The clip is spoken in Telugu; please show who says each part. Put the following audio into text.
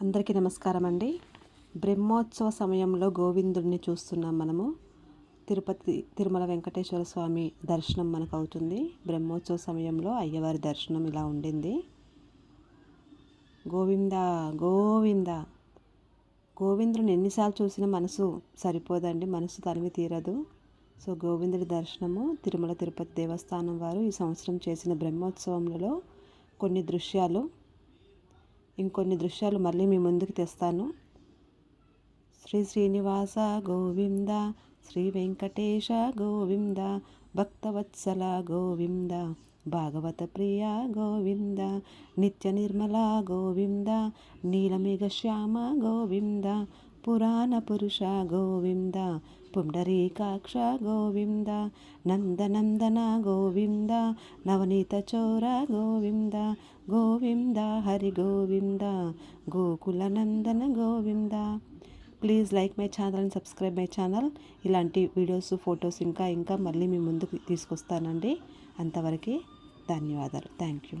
Speaker 1: అందరికీ నమస్కారం అండి బ్రహ్మోత్సవ సమయంలో గోవిందుడిని చూస్తున్నాం మనము. తిరుపతి తిరుమల వెంకటేశ్వర స్వామి దర్శనం మనకు అవుతుంది బ్రహ్మోత్సవ సమయంలో అయ్యవారి దర్శనం ఇలా ఉండింది. గోవింద గోవింద గోవిందుని ఎన్నిసార్లు చూసినా మనసు సరిపోదండి. మనసు తనివి తీరదు. సో గోవిందుడి దర్శనము తిరుమల తిరుపతి దేవస్థానం వారు ఈ సంవత్సరం చేసిన బ్రహ్మోత్సవంలో కొన్ని దృశ్యాలు ఇంకొన్ని దృశ్యాలు మళ్ళీ మీ ముందుకు తెస్తాను. శ్రీ శ్రీనివాస గోవింద శ్రీ వెంకటేశ గోవింద భక్తవత్సల గోవింద భాగవత ప్రియ గోవింద నిత్య నిర్మల గోవింద నీలమేఘ శ్యామ గోవింద పురాణ పురుష గోవింద పుండరీకాక్ష గోవింద నందనందన గోవింద నవనీత చోర గోవింద గోవింద హరి గోవింద గోకుల నందన Govinda. Please like my channel and subscribe my channel. ఇలాంటి వీడియోస్ ఫొటోస్ ఇంకా ఇంకా మళ్ళీ మీ ముందుకు తీసుకొస్తానండి. అంతవరకు ధన్యవాదాలు. Thank you.